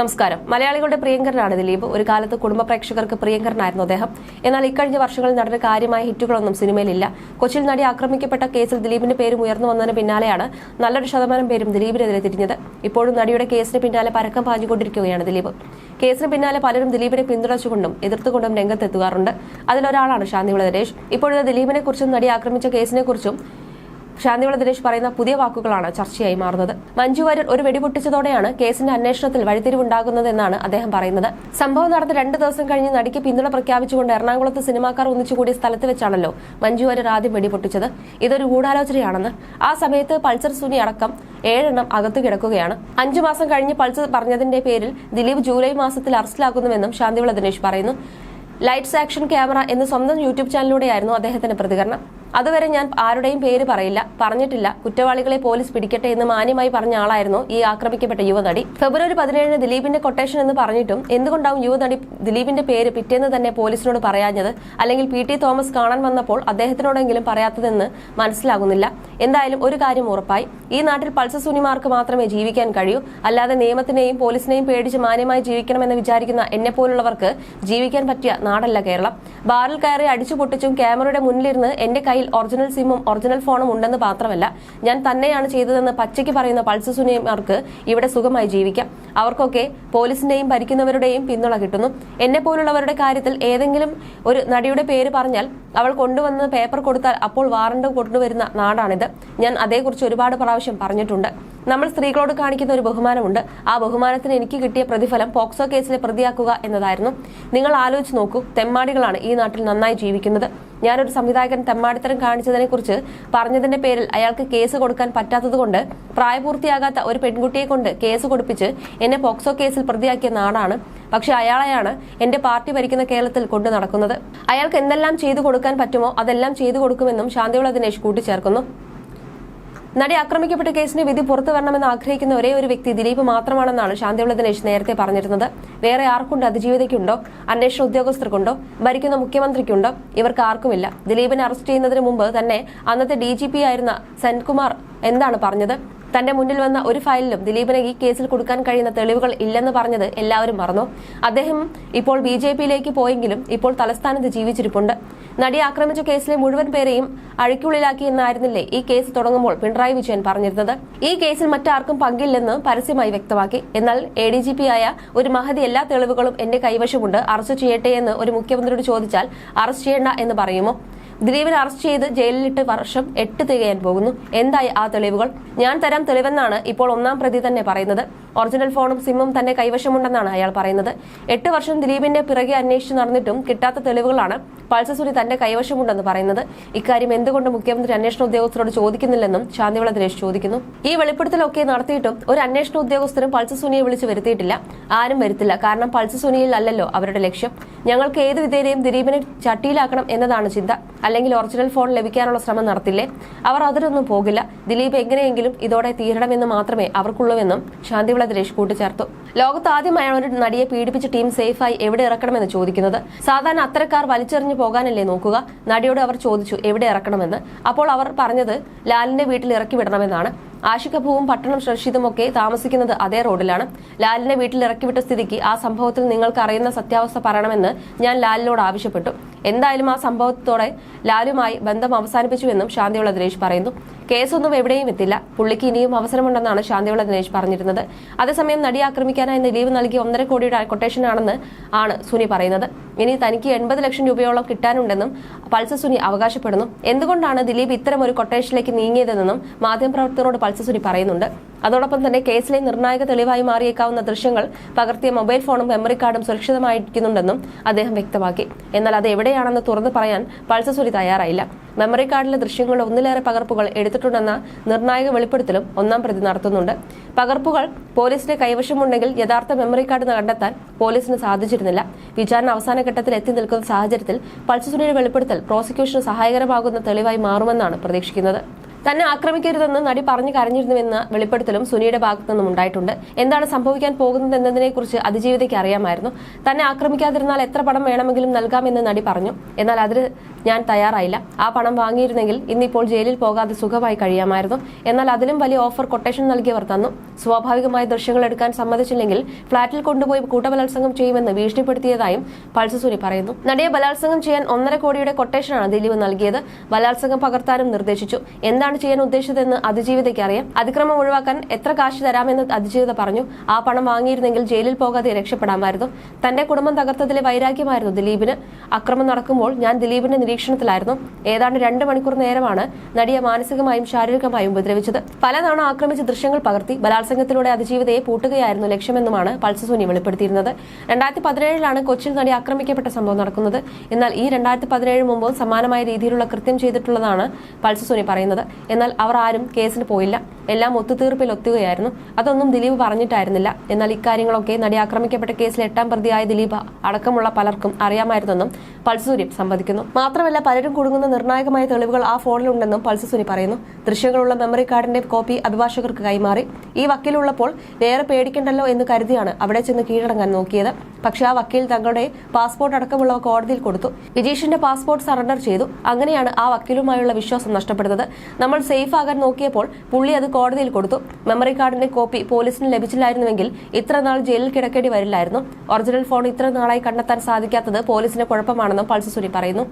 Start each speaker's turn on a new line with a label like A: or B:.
A: നമസ്കാരം. മലയാളികളുടെ പ്രിയങ്കരനാണ് ദിലീപ്. ഒരു കാലത്ത് കുടുംബ പ്രേക്ഷകർക്ക് പ്രിയങ്കരനായിരുന്നു അദ്ദേഹം. എന്നാൽ ഇക്കഴിഞ്ഞ വർഷങ്ങളിൽ നടന്ന കാര്യമായ ഹിറ്റുകളൊന്നും സിനിമയിലില്ല. കൊച്ചിയിൽ നടി ആക്രമിക്കപ്പെട്ട കേസിൽ ദിലീപിന്റെ പേരും ഉയർന്നു വന്നതിന് പിന്നാലെയാണ് നല്ലൊരു ശതമാനം പേരും ദിലീപിനെതിരെ തിരിഞ്ഞത്. ഇപ്പോഴും നടിയുടെ കേസിന് പിന്നാലെ പരക്കം പാഞ്ഞുകൊണ്ടിരിക്കുകയാണ് ദിലീപ്. കേസിന് പിന്നാലെ പലരും ദിലീപിനെ പിന്തുണച്ചുകൊണ്ടും എതിർത്തുകൊണ്ടും രംഗത്തെത്തുകാറുണ്ട്. അതിലൊരാളാണ് ശാന്തിവിള നരേഷ് ഇപ്പോഴത്തെ ദിലീപിനെ കുറിച്ചും നടി ആക്രമിച്ച കേസിനെ കുറിച്ചും ശാന്തിവിള ദിനേശ് പറയുന്ന പുതിയ വാക്കുകളാണ് ചർച്ചയായി മാറുന്നത്. മഞ്ജു വാര്യർ ഒരു വെടിപൊട്ടിച്ചതോടെയാണ് കേസിന്റെ അന്വേഷണത്തിൽ വഴിത്തിരിവുണ്ടാകുന്നതെന്നാണ് അദ്ദേഹം പറയുന്നത്. സംഭവം നടന്ന രണ്ട് ദിവസം കഴിഞ്ഞ് നടിക്ക് പിന്തുണ പ്രഖ്യാപിച്ചുകൊണ്ട് എറണാകുളത്ത് സിനിമാക്കാർ ഒന്നിച്ചുകൂടിയ സ്ഥലത്ത് വെച്ചാണല്ലോ മഞ്ജു വാര്യർ ആദ്യം വെടിപൊട്ടിച്ചത്. ഇതൊരു ഗൂഢാലോചനയാണെന്ന്. ആ സമയത്ത് പൾസർ സുനി അടക്കം ഏഴെണ്ണം അകത്തു കിടക്കുകയാണ്. അഞ്ചു മാസം കഴിഞ്ഞ് പൾസർ പറഞ്ഞതിന്റെ പേരിൽ ദിലീപ് ജൂലൈ മാസത്തിൽ അറസ്റ്റിലാക്കുന്നുവെന്നും ശാന്തിവിള ദിനേശ് പറയുന്നു. ലൈറ്റ്സ് ആക്ഷൻ ക്യാമറ എന്ന സ്വന്തം യൂട്യൂബ് ചാനലിലൂടെയായിരുന്നു അദ്ദേഹത്തിന്റെ പ്രതികരണം. അതുവരെ ഞാൻ ആരുടെയും പേര് പറയില്ല പറഞ്ഞിട്ടില്ല. കുറ്റവാളികളെ പോലീസ് പിടിക്കട്ടെ എന്ന് മാന്യമായി പറഞ്ഞ ആളായിരുന്നു ഈ ആക്രമിക്കപ്പെട്ട യുവനടി. ഫെബ്രുവരി പതിനേഴിന് ദിലീപിന്റെ കൊട്ടേഷൻ എന്ന് പറഞ്ഞിട്ടും എന്തുകൊണ്ടാവും യുവനടി ദിലീപിന്റെ പേര് പിറ്റേന്ന് തന്നെ പോലീസിനോട് പറയാഞ്ഞത്? അല്ലെങ്കിൽ പി ടി തോമസ് കാണാൻ വന്നപ്പോൾ അദ്ദേഹത്തിനോടെങ്കിലും പറയാത്തതെന്ന് മനസ്സിലാകുന്നില്ല. എന്തായാലും ഒരു കാര്യം ഉറപ്പായി. ഈ നാട്ടിൽ പൾസസൂനിമാർക്ക് മാത്രമേ ജീവിക്കാൻ കഴിയൂ. അല്ലാതെ നിയമത്തിനെയും പോലീസിനെയും പേടിച്ച് മാന്യമായി ജീവിക്കണമെന്ന് വിചാരിക്കുന്ന എന്നെ പോലുള്ളവർക്ക് ജീവിക്കാൻ പറ്റിയ നാടല്ല കേരളം. ബാറിൽ കയറി അടിച്ചു പൊട്ടിച്ചും ക്യാമറയുടെ മുന്നിലിരുന്ന് എന്റെ കയ്യിൽ ഒറിജിനൽ സിമ്മും ഒറിജിനൽ ഫോണും ഉണ്ടെന്ന് മാത്രമല്ല ഞാൻ തന്നെയാണ് ചെയ്തതെന്ന് പച്ചയ്ക്ക് പറയുന്ന പൾസ് സുനിയമാർക്ക് ഇവിടെ സുഖമായി ജീവിക്കാം. അവർക്കൊക്കെ പോലീസിന്റെയും ഭരിക്കുന്നവരുടെയും പിന്തുണ കിട്ടുന്നു. എന്നെ പോലുള്ളവരുടെ കാര്യത്തിൽ ഏതെങ്കിലും ഒരു നടിയുടെ പേര് പറഞ്ഞാൽ അവൾ കൊണ്ടുവന്ന് പേപ്പർ കൊടുത്താൽ അപ്പോൾ വാറണ്ട് കൊണ്ടുവരുന്ന നാടാണിത്. ഞാൻ അതേക്കുറിച്ച് ഒരുപാട് പ്രാവശ്യം പറഞ്ഞിട്ടുണ്ട്. നമ്മൾ സ്ത്രീകളോട് കാണിക്കുന്ന ഒരു ബഹുമാനമുണ്ട്. ആ ബഹുമാനത്തിന് എനിക്ക് കിട്ടിയ പ്രതിഫലം പോക്സോ കേസിലെ പ്രതിയാക്കുക എന്നതായിരുന്നു. നിങ്ങൾ ആലോചിച്ച് നോക്കൂ തെമ്മാടികളാണ് ഈ നാട്ടിൽ നന്നായി ജീവിക്കുന്നത്. ഞാനൊരു സംവിധായകൻ തെമ്മാടിത്തരം കാണിച്ചതിനെ കുറിച്ച് പറഞ്ഞതിന്റെ പേരിൽ അയാൾക്ക് കേസ് കൊടുക്കാൻ പറ്റാത്തതുകൊണ്ട് പ്രായപൂർത്തിയാകാത്ത ഒരു പെൺകുട്ടിയെ കൊണ്ട് കേസ് കൊടുപ്പിച്ച് എന്നെ പോക്സോ കേസിൽ പ്രതിയാക്കിയ നാടാണ്. പക്ഷെ അയാളെയാണ് എന്റെ പാർട്ടി ഭരിക്കുന്ന കേരളത്തിൽ കൊണ്ടു നടക്കുന്നത്. അയാൾക്ക് എന്തെല്ലാം ചെയ്തു കൊടുക്കാൻ പറ്റുമോ അതെല്ലാം ചെയ്തു കൊടുക്കുമെന്നും ശാന്തിവിള ദിനേശ് കൂട്ടിച്ചേർക്കുന്നു. നടി ആക്രമിക്കപ്പെട്ട കേസിന് വിധി പുറത്തു വരണമെന്ന് ആഗ്രഹിക്കുന്ന ഒരേ ഒരു വ്യക്തി ദിലീപ് മാത്രമാണെന്നാണ് ശാന്തിയുള്ള ദിനേശ് നേരത്തെ പറഞ്ഞിരുന്നത്. വേറെ ആർക്കുണ്ട് അതിജീവിതയ്ക്കുണ്ടോ? അന്വേഷണ ഉദ്യോഗസ്ഥർക്കുണ്ടോ? ഭരിക്കുന്ന മുഖ്യമന്ത്രിക്കുണ്ടോ? ഇവർക്ക് ആർക്കുമില്ല. ദിലീപിനെ അറസ്റ്റ് ചെയ്യുന്നതിന് മുമ്പ് തന്നെ അന്നത്തെ ഡി ആയിരുന്ന സെൻകുമാർ എന്താണ് പറഞ്ഞത്? തന്റെ മുന്നിൽ വന്ന ഒരു ഫയലിലും ദിലീപിന് ഈ കേസിൽ കൊടുക്കാൻ കഴിയുന്ന തെളിവുകൾ ഇല്ലെന്ന് പറഞ്ഞത് എല്ലാവരും മറന്നു. അദ്ദേഹം ഇപ്പോൾ ബി ജെ പിയിലേക്ക് പോയെങ്കിലും ഇപ്പോൾ തലസ്ഥാനത്ത് ജീവിച്ചിരിപ്പുണ്ട്. നടി ആക്രമിച്ച കേസിലെ മുഴുവൻ പേരെയും അഴിക്കുള്ളിലാക്കി എന്നായിരുന്നില്ലേ ഈ കേസ് തുടങ്ങുമ്പോൾ പിണറായി വിജയൻ പറഞ്ഞിരുന്നത്. ഈ കേസിൽ മറ്റാർക്കും പങ്കില്ലെന്ന് പരസ്യമായി വ്യക്തമാക്കി. എന്നാൽ എ ഡി ജി പി ആയ ഒരു മഹതി എല്ലാ തെളിവുകളും എന്റെ കൈവശമുണ്ട്. അറസ്റ്റ് ചെയ്യട്ടെ എന്ന് ഒരു മുഖ്യമന്ത്രിയോട് ചോദിച്ചാൽ അറസ്റ്റ് ചെയ്യണ്ട എന്ന് പറയുമോ? ദിലീപിനെ അറസ്റ്റ് ചെയ്ത് ജയിലിലിട്ട് വർഷം എട്ട് തികയാൻ പോകുന്നു. എന്തായി ആ തെളിവുകൾ? ഞാൻ തരാം തെളിവെന്നാണ് ഇപ്പോൾ ഒന്നാം പ്രതി തന്നെ പറയുന്നത്. ഒറിജിനൽ ഫോണും സിമ്മും തന്നെ കൈവശമുണ്ടെന്നാണ് അയാൾ പറയുന്നത്. എട്ട് വർഷം ദിലീപിന്റെ പിറകെ അന്വേഷിച്ച് നടന്നിട്ടും കിട്ടാത്ത തെളിവുകളാണ് പൾസസുരി തന്റെ കൈവശമുണ്ടെന്ന് പറയുന്നത്. ഇക്കാര്യം എന്തുകൊണ്ട് മുഖ്യമന്ത്രി അന്വേഷണ ഉദ്യോഗസ്ഥരോട് ചോദിക്കുന്നില്ലെന്നും ശാന്തിവിള ദിനേശ് ചോദിക്കുന്നു. ഈ വെളിപ്പെടുത്തലൊക്കെ നടത്തിയിട്ടും ഒരു അന്വേഷണ ഉദ്യോഗസ്ഥരും പൾസസുനിയെ വിളിച്ച് വരുത്തിയിട്ടില്ല. ആരും വരുത്തില്ല. കാരണം പൾസസുനിയിൽ അല്ലല്ലോ അവരുടെ ലക്ഷ്യം. ഞങ്ങൾക്ക് ഏത് വിധേനയും ദിലീപിനെ ചട്ടിയിലാക്കണം എന്നതാണ് ചിന്ത. അല്ലെങ്കിൽ ഒറിജിനൽ ഫോൺ ലഭിക്കാനുള്ള ശ്രമം നടത്തില്ലേ? അവർ അതിലൊന്നും പോകില്ല. ദിലീപ് എങ്ങനെയെങ്കിലും ഇതോടെ തീരണമെന്ന് മാത്രമേ അവർക്കുള്ളൂവെന്നും ശാന്തിവിള ദിനേശ് കൂട്ടിച്ചേർത്തു ലോകത്ത് ആദ്യമായാണ് ഒരു നടിയെ പീഡിപ്പിച്ച ടീം സേഫായി എവിടെ ഇറക്കണമെന്ന് ചോദിക്കുന്നത്. സാധാരണ അത്തരക്കാർ വലിച്ചെറിഞ്ഞു പോകാനല്ലേ നോക്കുക? നടിയോട് അവർ ചോദിച്ചു എവിടെ ഇറക്കണമെന്ന്? അപ്പോൾ അവർ പറഞ്ഞത് ലാലിന്റെ വീട്ടിൽ ഇറക്കി വിടണമെന്നാണ്. ആഷിഖ് പട്ടണം റഷീദും ഒക്കെ താമസിക്കുന്നത് അതേ റോഡിലാണ്. ലാലിനെ വീട്ടിൽ ഇറക്കിവിട്ട സ്ഥിതിക്ക് ആ സംഭവത്തിൽ നിങ്ങൾക്ക് അറിയുന്ന സത്യാവസ്ഥ പറയണമെന്ന് ഞാൻ ലാലിനോട് ആവശ്യപ്പെട്ടു. എന്തായാലും ആ സംഭവത്തോടെ ലാലുമായി ബന്ധം അവസാനിപ്പിച്ചുവെന്നും ശാന്തിയുള്ള ദിനേശ് പറയുന്നു. കേസൊന്നും എവിടെയും എത്തില്ല. പുള്ളിക്ക് ഇനിയും അവസരമുണ്ടെന്നാണ് ശാന്തിവിള ദിനേശ് പറഞ്ഞിരുന്നത്. അതേസമയം നടി ആക്രമിക്കാനായി ദിലീപ് നൽകിയ ഒന്നര കോടിയുടെ കൊട്ടേഷനാണെന്ന് ആണ് സുനി പറയുന്നത്. ഇനി തനിക്ക് എൺപത് ലക്ഷം രൂപയോളം കിട്ടാനുണ്ടെന്നും പൾസ സുനി അവകാശപ്പെടുന്നു. എന്തുകൊണ്ടാണ് ദിലീപ് ഇത്തരം ഒരു കൊട്ടേഷനിലേക്ക് നീങ്ങിയതെന്നും മാധ്യമപ്രവർത്തകരോട് പൾസ സുനി പറയുന്നുണ്ട്. അതോടൊപ്പം തന്നെ കേസിലെ നിർണായക തെളിവായി മാറിയേക്കാവുന്ന ദൃശ്യങ്ങൾ പകർത്തിയ മൊബൈൽ ഫോണും മെമ്മറി കാർഡും സുരക്ഷിതമായിരിക്കുന്നുണ്ടെന്നും അദ്ദേഹം വ്യക്തമാക്കി. എന്നാൽ അത് എവിടെയാണെന്ന് തുറന്നു പറയാൻ പൾസസുരി തയ്യാറായില്ല. മെമ്മറി കാർഡിലെ ദൃശ്യങ്ങളുടെ ഒന്നിലേറെ പകർപ്പുകൾ എടുത്തിട്ടുണ്ടെന്ന നിർണായക വെളിപ്പെടുത്തലും ഒന്നാം പ്രതി നടത്തുന്നുണ്ട്. പകർപ്പുകൾ പോലീസിന്റെ കൈവശമുണ്ടെങ്കിൽ യഥാർത്ഥ മെമ്മറി കാർഡ് കണ്ടെത്താൻ പോലീസിന് സാധിച്ചിരുന്നില്ല. വിചാരണ അവസാന ഘട്ടത്തിൽ എത്തി നിൽക്കുന്ന സാഹചര്യത്തിൽ പൾസസുരിയുടെ വെളിപ്പെടുത്തൽ പ്രോസിക്യൂഷന് സഹായകരമാകുന്ന തെളിവായി മാറുമെന്നാണ് പ്രതീക്ഷിക്കുന്നത്. തന്നെ ആക്രമിക്കരുതെന്ന് നടി പറഞ്ഞു കരഞ്ഞിരുന്നുവെന്ന വെളിപ്പെടുത്തലും സുനിയുടെ ഭാഗത്തു നിന്നും ഉണ്ടായിട്ടുണ്ട്. എന്താണ് സംഭവിക്കാൻ പോകുന്നത് എന്നതിനെക്കുറിച്ച് അതിജീവിതയ്ക്ക് അറിയാമായിരുന്നു. തന്നെ ആക്രമിക്കാതിരുന്നാൽ എത്ര പണം വേണമെങ്കിലും നൽകാമെന്ന് നടി പറഞ്ഞു. എന്നാൽ അതിന് ഞാൻ തയ്യാറായില്ല. ആ പണം വാങ്ങിയിരുന്നെങ്കിൽ ഇന്നിപ്പോൾ ജയിലിൽ പോകാതെ സുഖമായി കഴിയാമായിരുന്നു. എന്നാൽ അതിലും വലിയ ഓഫർ കൊട്ടേഷൻ നൽകിയവർ തന്നു. സ്വാഭാവികമായ ദൃശ്യങ്ങൾ എടുക്കാൻ സമ്മതിച്ചില്ലെങ്കിൽ ഫ്ളാറ്റിൽ കൊണ്ടുപോയി കൂട്ടബലാത്സംഗം ചെയ്യുമെന്ന് ഭീഷണിപ്പെടുത്തിയതായും പൾസസുനി പറയുന്നു. നടിയെ ബലാത്സംഗം ചെയ്യാൻ ഒന്നര കോടിയുടെ കൊട്ടേഷനാണ് ദിലീപ് നൽകിയത്. ബലാത്സംഗം പകർത്താനും നിർദ്ദേശിച്ചു. എന്താണ് ചെയ്യാൻ ഉദ്ദേശിച്ചതെന്ന് അതിജീവിതയ്ക്ക് അറിയാം. അതിക്രമം ഒഴിവാക്കാൻ എത്ര കാശ് തരാമെന്ന് അതിജീവിത പറഞ്ഞു. ആ പണം വാങ്ങിയിരുന്നെങ്കിൽ ജയിലിൽ പോകാതെ രക്ഷപ്പെടാമായിരുന്നു. തന്റെ കുടുംബം തകർത്തതിലെ വൈരാഗ്യമായിരുന്നു ദിലീപിന്. അക്രമം നടക്കുമ്പോൾ ഞാൻ ദിലീപിന്റെ നിരീക്ഷണത്തിലായിരുന്നു. ഏതാണ്ട് രണ്ട് മണിക്കൂർ നേരമാണ് നടിയെ മാനസികമായും ശാരീരികമായും ഉപദ്രവിച്ചത്. പലതവണ ആക്രമിച്ച ദൃശ്യങ്ങൾ പകർത്തി ബലാത്സംഗത്തിലൂടെ അതിജീവിതയെ പൂട്ടുകയായിരുന്നു ലക്ഷ്യമെന്നുമാണ് പൾസസൂനി വെളിപ്പെടുത്തിയിരുന്നത്. രണ്ടായിരത്തി പതിനേഴിലാണ് കൊച്ചിയിൽ നടി ആക്രമിക്കപ്പെട്ട സംഭവം നടക്കുന്നത്. എന്നാൽ ഈ രണ്ടായിരത്തി പതിനേഴ് മുമ്പ് സമാനമായ രീതിയിലുള്ള കൃത്യം ചെയ്തിട്ടുള്ളതാണ് പൾസസൂനി പറയുന്നത്. എന്നാൽ അവർ ആരും കേസിന് പോയില്ല. എല്ലാം ഒത്തുതീർപ്പിൽ ഒത്തുകയായിരുന്നു. അതൊന്നും ദിലീപ് പറഞ്ഞിട്ടായിരുന്നില്ല. എന്നാൽ ഇക്കാര്യങ്ങളൊക്കെ നടി ആക്രമിക്കപ്പെട്ട കേസിൽ എട്ടാം പ്രതിയായ ദിലീപ് അടക്കമുള്ള പലർക്കും അറിയാമായിരുന്നെന്നും പൾസൂരി സംവദിക്കുന്നു. മാത്രമല്ല പലരും കുടുങ്ങുന്ന നിർണായകമായ തെളിവുകൾ ആ ഫോണിലുണ്ടെന്നും പൾസസൂരി പറയുന്നു. ദൃശ്യങ്ങളുള്ള മെമ്മറി കാർഡിന്റെ കോപ്പി അഭിഭാഷകർക്ക് കൈമാറി. ഈ വക്കീലുള്ളപ്പോൾ വേറെ പേടിക്കണ്ടല്ലോ എന്ന് കരുതിയാണ് അവിടെ ചെന്ന് കീഴടങ്ങാൻ നോക്കിയത്. പക്ഷേ ആ വക്കീൽ തങ്ങളുടെ പാസ്പോർട്ട് അടക്കമുള്ളവ കോടതിയിൽ കൊടുത്തു. വിജീഷിന്റെ പാസ്പോർട്ട് സറണ്ടർ ചെയ്തു. അങ്ങനെയാണ് ആ വക്കീലുമായുള്ള വിശ്വാസം നഷ്ടപ്പെടുന്നത്. നമ്മൾ സേഫ് ആകാൻ നോക്കിയപ്പോൾ പുള്ളി അത് കോടതിയിൽ കൊടുത്തു. മെമ്മറി കാർഡിന്റെ കോപ്പി പോലീസിന് ലഭിച്ചില്ലായിരുന്നുവെങ്കിൽ ഇത്ര നാൾ ജയിലിൽ കിടക്കേണ്ടി വരില്ലായിരുന്നു. ഒറിജിനൽ ഫോൺ ഇത്ര നാളായി കണ്ടെത്താൻ സാധിക്കാത്തത് പോലീസിന് കുഴപ്പമാണെന്നും പൾസസുരി പറയുന്നു.